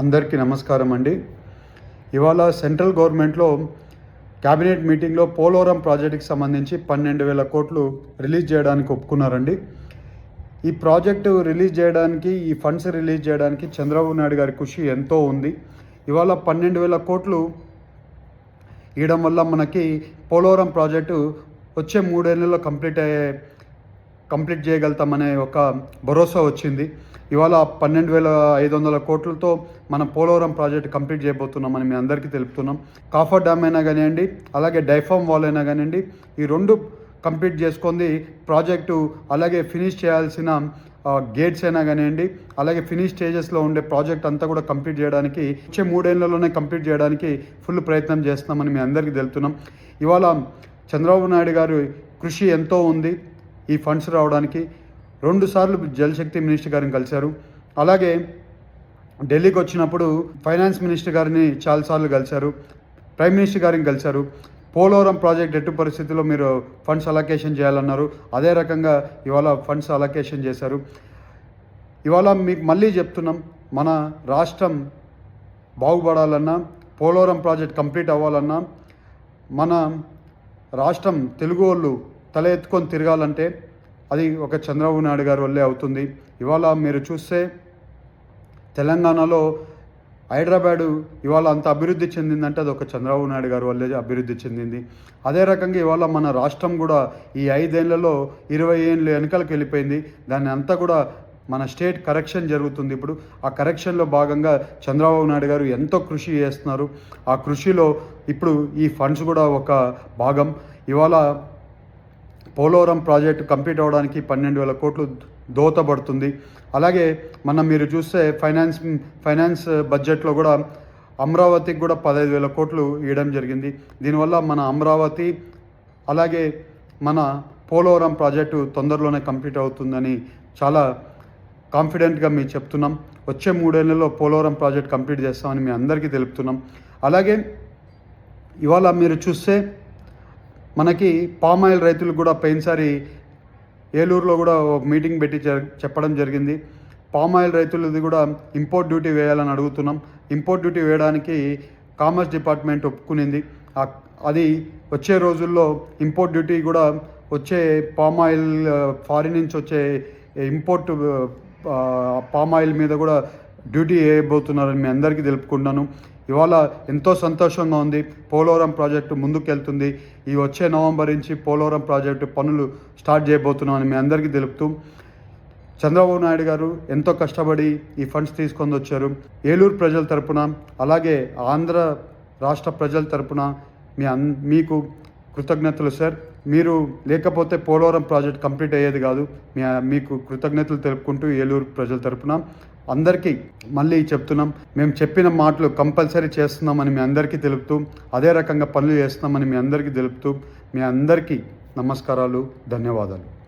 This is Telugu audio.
అందరికీ నమస్కారం అండి. ఇవాళ సెంట్రల్ గవర్నమెంట్లో క్యాబినెట్ మీటింగ్లో పోలవరం ప్రాజెక్టుకి సంబంధించి పన్నెండు వేల కోట్లు రిలీజ్ చేయడానికి ఒప్పుకున్నారండి. ఈ ప్రాజెక్టు రిలీజ్ చేయడానికి ఈ ఫండ్స్ రిలీజ్ చేయడానికి చంద్రబాబు నాయుడు గారి కృషి ఎంతో ఉంది. ఇవాళ పన్నెండు వేల కోట్లు ఇవ్వడం వల్ల మనకి పోలవరం ప్రాజెక్టు వచ్చే మూడేళ్ళలో కంప్లీట్ అయ్యే కంప్లీట్ చేయగలుగుతామనే ఒక భరోసా వచ్చింది. ఇవాళ పన్నెండు వేల ఐదు వందల కోట్లతో మనం పోలవరం ప్రాజెక్ట్ కంప్లీట్ చేయబోతున్నామని మీ అందరికీ తెలుపుతున్నాం. కాఫర్ డ్యామ్ అయినా కానివ్వండి అలాగే డైఫామ్ వాల్ అయినా కానివ్వండి ఈ రెండు కంప్లీట్ చేసుకుంది ప్రాజెక్టు అలాగే ఫినిష్ చేయాల్సిన గేట్స్ అయినా కానివ్వండి అలాగే ఫినిష్ స్టేజెస్లో ఉండే ప్రాజెక్ట్ అంతా కూడా కంప్లీట్ చేయడానికి వచ్చే మూడేళ్ళలోనే కంప్లీట్ చేయడానికి ఫుల్ ప్రయత్నం చేస్తున్నామని మీ అందరికీ తెలుపుతున్నాం. ఇవాళ చంద్రబాబు నాయుడు గారు కృషి ఎంతో ఉంది. ఈ ఫండ్స్ రావడానికి రెండుసార్లు జలశక్తి మినిస్టర్ గారిని కలిశారు. అలాగే ఢిల్లీకి వచ్చినప్పుడు ఫైనాన్స్ మినిస్టర్ గారిని చాలాసార్లు కలిశారు. ప్రైమ్ మినిస్టర్ గారిని కలిశారు. పోలవరం ప్రాజెక్ట్ ఎట్టు పరిస్థితిలో మీరు ఫండ్స్ అలొకేషన్ చేయాలన్నారు. అదే రకంగా ఇవాళ ఫండ్స్ అలొకేషన్ చేశారు. ఇవాళ మీకు మళ్ళీ చెప్తున్నాం మన రాష్ట్రం బాగుపడాలన్నా పోలవరం ప్రాజెక్ట్ కంప్లీట్ అవ్వాలన్నా మన రాష్ట్రం తెలుగు వాళ్ళు తల ఎత్తుకొని తిరగాలంటే అది ఒక చంద్రబాబు నాయుడు గారి వల్లే అవుతుంది. ఇవాళ మీరు చూస్తే తెలంగాణలో హైదరాబాదు ఇవాళ అంత అభివృద్ధి చెందిందంటే అది ఒక చంద్రబాబు నాయుడు గారి వల్లే అభివృద్ధి చెందింది. అదే రకంగా ఇవాళ మన రాష్ట్రం కూడా ఈ ఐదేళ్ళలో ఇరవై ఏళ్ళు వెనకలకు వెళ్ళిపోయింది. దాన్ని అంతా కూడా మన స్టేట్ కరెక్షన్ జరుగుతుంది. ఇప్పుడు ఆ కరెక్షన్లో భాగంగా చంద్రబాబు నాయుడు గారు ఎంతో కృషి చేస్తున్నారు. ఆ కృషిలో ఇప్పుడు ఈ ఫండ్స్ కూడా ఒక భాగం. ఇవాళ పోలవరం ప్రాజెక్టు కంప్లీట్ అవ్వడానికి పన్నెండు వేల కోట్లు దోతపడుతుంది అలాగే మనం మీరు చూస్తే ఫైనాన్స్ ఫైనాన్స్ బడ్జెట్లో కూడా అమరావతికి కూడా పదహైదు వేల కోట్లు ఇవ్వడం జరిగింది. దీనివల్ల మన అమరావతి అలాగే మన పోలవరం ప్రాజెక్టు తొందరలోనే కంప్లీట్ అవుతుందని చాలా కాన్ఫిడెంట్గా మేము చెప్తున్నాం. వచ్చే మూడేళ్ళలో పోలవరం ప్రాజెక్ట్ కంప్లీట్ చేస్తామని మీ అందరికీ తెలుపుతున్నాం. అలాగే ఇవాళ మీరు చూస్తే మనకి పామ్ ఆయిల్ రైతులు కూడా పోయినసారి ఏలూరులో కూడా ఒక మీటింగ్ పెట్టి చెప్పడం జరిగింది. పామ్ ఆయిల్ రైతులది కూడా ఇంపోర్ట్ డ్యూటీ వేయాలని అడుగుతున్నాం. ఇంపోర్ట్ డ్యూటీ వేయడానికి కామర్స్ డిపార్ట్మెంట్ ఒప్పుకునింది. అది వచ్చే రోజుల్లో ఇంపోర్ట్ డ్యూటీ కూడా వచ్చే పామ్ ఆయిల్ ఫారిన్ నుంచి వచ్చే ఇంపోర్ట్ పామ్ ఆయిల్ మీద కూడా డ్యూటీ వేయబోతున్నారని మీ అందరికీ తెలుపుకున్నాను ఇవాళ ఎంతో సంతోషంగా ఉంది. పోలవరం ప్రాజెక్టు ముందుకెళ్తుంది. ఈ వచ్చే నవంబర్ నుంచి పోలవరం ప్రాజెక్టు పనులు స్టార్ట్ చేయబోతున్నామని మీ అందరికీ తెలుపుతూ చంద్రబాబు నాయుడు గారు ఎంతో కష్టపడి ఈ ఫండ్స్ తీసుకొని వచ్చారు. ఏలూరు ప్రజల తరపున అలాగే ఆంధ్ర రాష్ట్ర ప్రజల తరపున మీ అన్ మీకు కృతజ్ఞతలు సార్. మీరు లేకపోతే పోలవరం ప్రాజెక్ట్ కంప్లీట్ అయ్యేది కాదు. మీ మీకు కృతజ్ఞతలు తెలుపుకుంటూ ఏలూరు ప్రజల తరపున అందరికీ మళ్ళీ చెప్తున్నాం. మేము చెప్పిన మాటలు కంపల్సరీ చేస్తున్నామని మీ అందరికీ తెలుపుతూ అదే రకంగా పనులు చేస్తున్నామని మీ అందరికీ తెలుపుతూ మీ అందరికీ నమస్కారాలు ధన్యవాదాలు.